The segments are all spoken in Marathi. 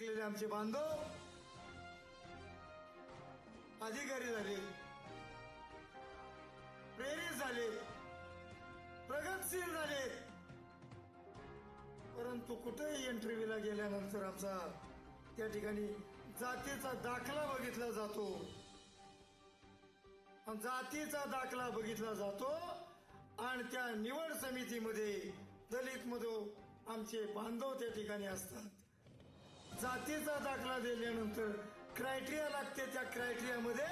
आमचे बांधव. अधिकारी झाले. प्रेरित झाले. प्रगतशील झाले. परंतु कुठेही इंटरव्ह्यूला गेल्यानंतर आमचा त्या ठिकाणी जातीचा दाखला बघितला जातो. जातीचा दाखला बघितला जातो आणि त्या निवड समितीमध्ये दलित मधो आमचे बांधव त्या ठिकाणी असतात. जातीचा दाखला दिल्यानंतर क्रायटेरिया लागते त्या क्रायटेरियामध्ये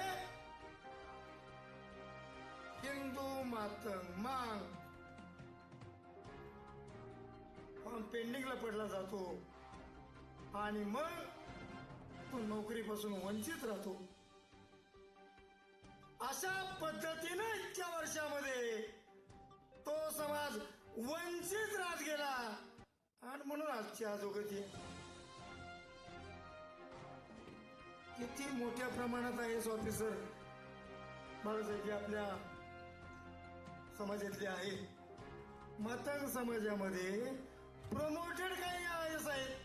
हिंदू मातंग मांग. फॉर्म पेंडिंगला पडला जातो. आणि मग तो नोकरीपासून वंचित राहतो. अशा पद्धतीनं इतक्या वर्षामध्ये तो समाज वंचित राहत गेला. आणि म्हणून आजची अधोगती किती मोठ्या प्रमाणात आय एस ऑफिसर बाळासाहेब आपल्या समाजातले आहे. मतंग समाजामध्ये प्रमोटेड काही आय एस आहेत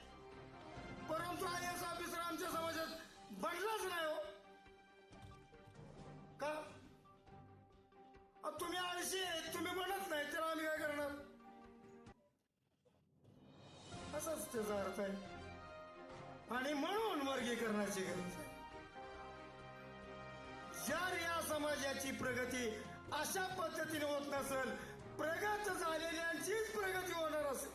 परंतु आय एस ऑफिसर आमच्या समाजात बनलाच नाही हो. का? तुम्ही आळशी आहेत तुम्ही बनत नाही तर आम्ही काय करणार? असाच त्याचा अर्थ आहे. आणि म्हणून वर्गीकरणाची गरज आहे. जर या समाजाची प्रगती अशा पद्धतीने होत नसेल प्रगत झालेल्यांचीच प्रगती होणार असेल.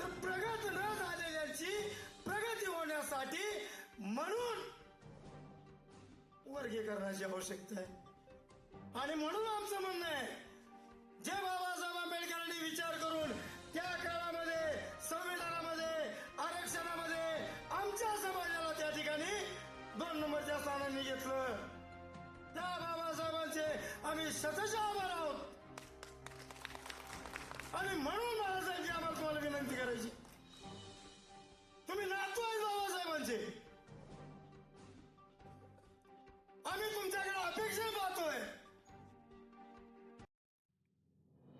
तर प्रगत न झालेल्यांची प्रगती होण्यासाठी म्हणून वर्गीकरणाची आवश्यकता आहे. आणि म्हणून आमचं म्हणणं आहे जे बाबासाहेब आंबेडकरांनी विचार करून त्या काळामध्ये संविधान दोन नंबरच्या स्थानाने घेतलं त्या बाबासाहेबांचे आम्ही शतशः आभार आहोत. आणि म्हणून बाबासाहेबांची आम्हाला तुम्हाला विनंती करायची. तुम्ही नातू आहे बाबासाहेबांचे. आम्ही तुमच्याकडे अपेक्षा पाहतोय.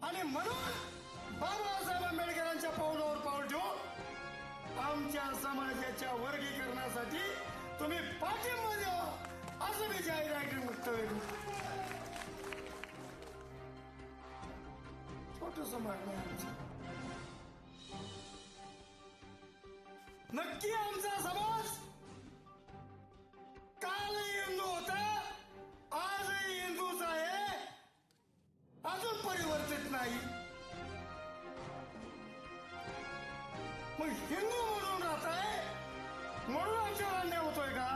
आणि म्हणून बाबासाहेब आंबेडकरांच्या पावलावर पाऊल ठेवून आमच्या समाजाच्या वर्गीकरणासाठी तुम्ही पाठिंबा द्यावा हो. असं मी जाहीर वक्तव्य छोटस मागणं आहे आमचं. नक्की आमचा समाज कालही हिंदू होता आजही हिंदूच आहे. अजून परिवर्तित नाही. मग हिंदू म्हणून आमच्यावर अन्याय होतोय का?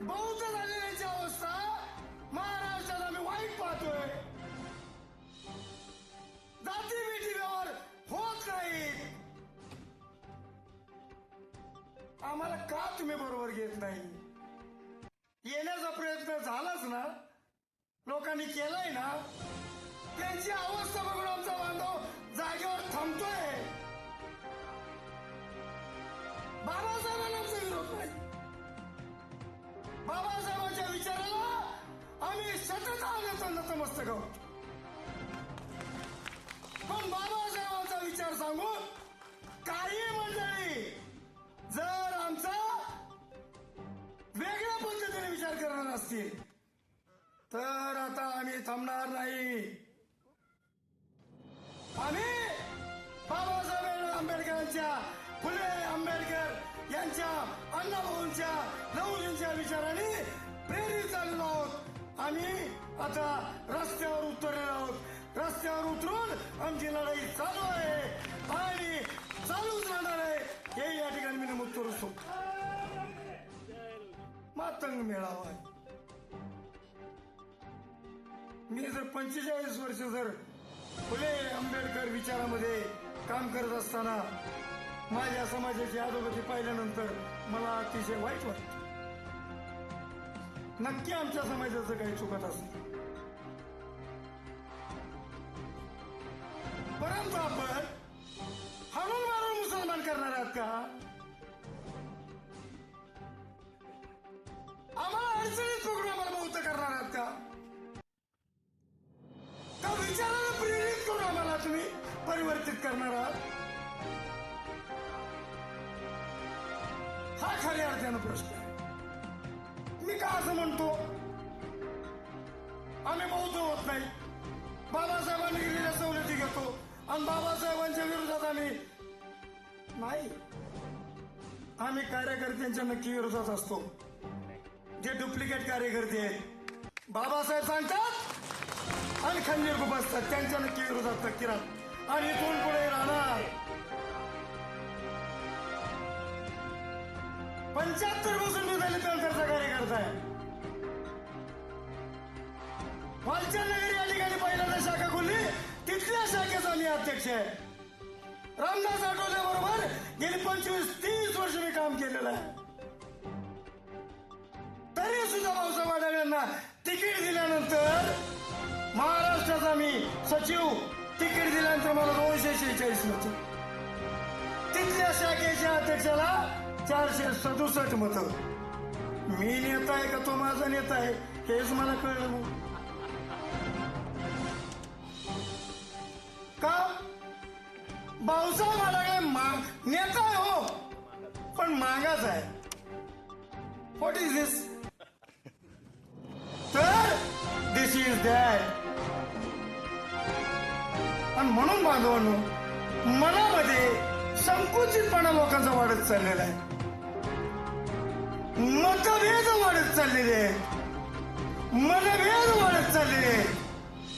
बौद्ध झालेल्याची अवस्था महाराष्ट्रात आम्ही वाईट पाहतोय. जाती बेटी व्यवहार होत नाही आम्हाला का तुम्ही बरोबर घेत नाही? येण्याचा प्रयत्न झालाच ना? लोकांनी केलाय ना? त्यांची अवस्था बघून आमचा बांधव जागेवर थांबतोय. बाबासाहेबांच्या विचाराला आम्ही सतत आहोत नतमस्तक आहोत. पण बाबासाहेबांचा विचार सांगून काही मंडळी जर आमचा वेगळ्या पद्धतीने विचार करणार असतील तर आता आम्ही थांबणार नाही. आम्ही बाबासाहेब आंबेडकरांच्या फुले यांच्या अण्णाभाऊंच्या लवजींच्या विचाराने प्रेरित झालेलो आहोत. आम्ही आता रस्त्यावर उतरलेलो आहोत. रस्त्यावर उतरून आमची लढाई चालू आहे. आणि चालूच राहणार आहे. हे या ठिकाणी मी नमूद करू शकतो. मातंग मेळावा आहे. मी जर पंचेचाळीस वर्ष जर फुले आंबेडकर विचारामध्ये काम करत असताना माझ्या समाजाची अधोगती पाहिल्यानंतर मला अतिशय वाईट वाटत. नक्की आमच्या समाजाचं काही चुकत असेल. हा खऱ्या अर्थानं प्रश्न आहे. मी का असं म्हणतो? आम्ही बौद्ध होत नाही. बाबासाहेबांनी दिलेल्या सवलती घेतो. आणि बाबासाहेबांच्या विरोधात आम्ही नाही. आम्ही कार्यकर्त्यांच्या नक्की विरोधात असतो. जे डुप्लिकेट कार्यकर्ते आहेत. बाबासाहेब सांगतात आणि खंजीर बसतात त्यांच्या नक्की विरोधात नक्की राहत आणि इथून पुढे राहणार पंच्याहत्तरपासून मी दलित अंतरचा कार्यकर्ता आहे. वालचंद नगरी या ठिकाणी पहिल्यांदा शाखा खोलली. तिथल्या शाखेचा मी अध्यक्ष आहे. रामदास आठवले बरोबर गेली पंचवीस तीस वर्ष मी काम केलेलं आहे. तरी सुद्धा भाऊसाहेब आढळ्यांना तिकीट दिल्यानंतर महाराष्ट्राचा मी सचिव तिकीट दिल्यानंतर मला दोनशे शेहेचाळीस मत तिथल्या शाखेच्या अध्यक्षाला चारशे सदुसष्ट मत. मी नेता आहे का तो माझा नेता आहे हेच मला कळलं नाही का? भाऊसाहेब काय माग? नेता आहे हो. पण मागाच आहे. व्हॉट इज दिस तर दिस इज दॅट आणि म्हणून बांधवांनो मनामध्ये संकुचितपणा लोकांचा वाढत चाललेला आहे. मतभेद वाढत चाललेले आहेत. मतभेद वाढत चाललेले आहेत.